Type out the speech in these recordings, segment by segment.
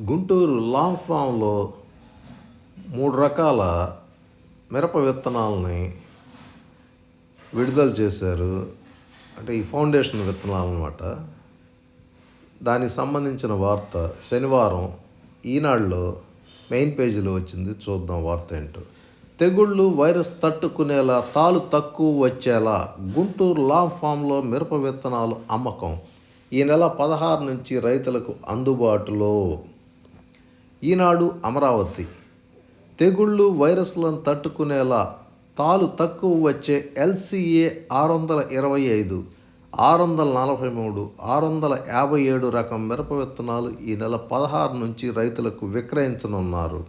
Guntur long ఫామ్లో మూడు రకాల మిరప విత్తనాలని విడుదల చేశారు. అంటే ఈ ఫౌండేషన్ విత్తనాలు అనమాట దానికి సంబంధించిన వార్త శనివారం ఈనాడులో మెయిన్ పేజీలో వచ్చింది. చూద్దాం వార్త ఏంటో. తెగుళ్ళు వైరస్ తట్టుకునేలా తాలు తక్కువ వచ్చేలా గుంటూరు లా ఫామ్లో మిరప విత్తనాలు అమ్మకం. ఈ నెల పదహారు నుంచి రైతులకు అందుబాటులో ఈనాడు అమరావతి. తెగుళ్ళు వైరస్లను తట్టుకునేలా తాలు తక్కువ వచ్చే ఎల్సిఏ ఆరు వందల ఇరవై ఐదు ఆరు వందల నలభై మూడు ఆరు వందల యాభై ఏడు రకం మిరప విత్తనాలు ఈ నెల పదహారు నుంచి రైతులకు విక్రయించనున్నారు.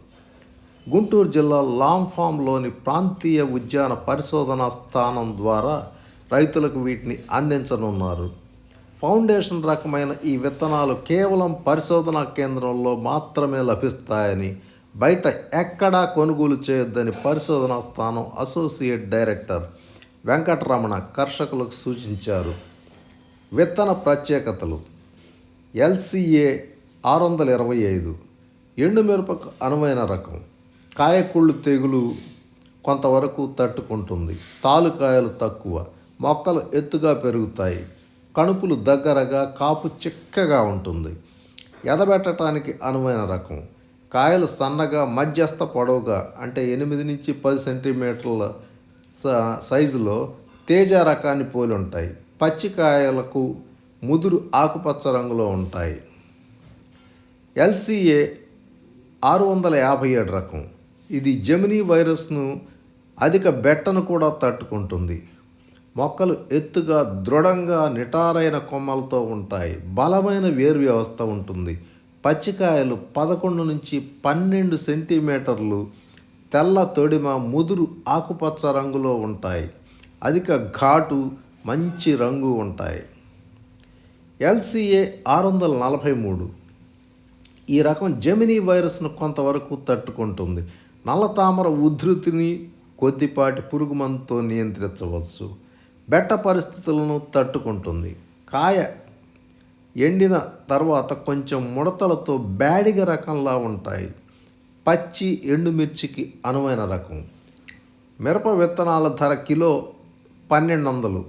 గుంటూరు జిల్లా లాంఫామ్లోని ప్రాంతీయ ఉద్యాన పరిశోధనా స్థానం ద్వారా రైతులకు వీటిని అందించనున్నారు. ఫౌండేషన్ రకమైన ఈ విత్తనాలు కేవలం పరిశోధనా కేంద్రంలో మాత్రమే లభిస్తాయని బయట ఎక్కడా కొనుగోలు చేయొద్దని పరిశోధనా స్థానం అసోసియేట్ డైరెక్టర్ వెంకటరమణ కర్షకులకు సూచించారు. విత్తన ప్రత్యేకతలు. ఎల్సిఏ ఆరు వందల ఇరవై ఐదు. ఎండుమిరపకు అనువైన రకం. కాయకుళ్ళు తెగులు కొంతవరకు తట్టుకుంటుంది. తాలుకాయలు తక్కువ. మొక్కలు ఎత్తుగా పెరుగుతాయి. కణుపులు దగ్గరగా కాపు చిక్కగా ఉంటుంది. ఎదబెట్టడానికి అనువైన రకం. కాయలు సన్నగా మధ్యస్థ పొడవుగా అంటే ఎనిమిది నుంచి పది సెంటీమీటర్ల స- సైజులో తేజ రకాన్ని పోలి ఉంటాయి. పచ్చికాయలకు ముదురు ఆకుపచ్చ రంగులో ఉంటాయి. ఎల్సిఏ ఆరు వందల యాభై ఏడు రకం. ఇది జెమినీ వైరస్ను అధిక బెట్టను కూడా తట్టుకుంటుంది. మొక్కలు ఎత్తుగా దృఢంగా నిటారైన కొమ్మలతో ఉంటాయి. బలమైన వేరు వ్యవస్థ ఉంటుంది. పచ్చికాయలు పదకొండు నుంచి పన్నెండు సెంటీమీటర్లు తెల్ల తొడిమ ముదురు ఆకుపచ్చ రంగులో ఉంటాయి. అధిక ఘాటు మంచి రంగు ఉంటాయి. ఎల్సిఏ ఆరు వందల నలభై మూడు. ఈ రకం జెమినీ వైరస్ను కొంతవరకు తట్టుకుంటుంది. నల్ల తామర ఉధృతిని కొద్దిపాటి పురుగుమందుతో నియంత్రించవచ్చు. బెట్ట పరిస్థితులను తట్టుకుంటుంది. కాయ ఎండిన తర్వాత కొంచెం ముడతలతో బ్యాడిగ రకంలా ఉంటాయి. పచ్చి ఎండుమిర్చికి అనువైన రకం. మిరప విత్తనాల ధర కిలో పన్నెండు వందలు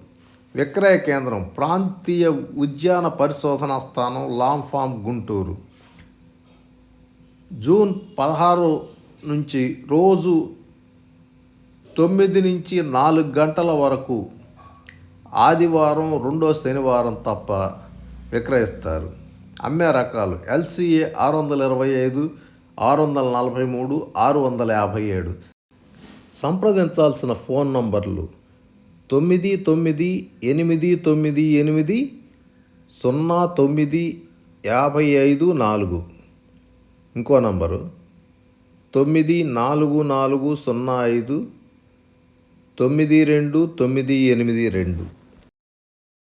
విక్రయ కేంద్రం ప్రాంతీయ ఉద్యాన పరిశోధనా స్థానం లాంఫామ్ గుంటూరు. జూన్ పదహారు నుంచి రోజు తొమ్మిది నుంచి నాలుగు గంటల వరకు ఆదివారం రెండో శనివారం తప్ప విక్రయిస్తారు. అమ్మే రకాలు ఎల్సిఏ ఆరు వందల ఇరవై ఐదు ఆరు వందల నలభై మూడు ఆరు వందల యాభై ఏడు. సంప్రదించాల్సిన ఫోన్ నంబర్లు తొమ్మిది తొమ్మిది ఎనిమిది తొమ్మిది ఎనిమిది సున్నా తొమ్మిది యాభై ఐదు నాలుగు. ఇంకో నంబరు తొమ్మిది నాలుగు నాలుగు సున్నా ఐదు తొమ్మిది రెండు తొమ్మిది ఎనిమిది రెండు.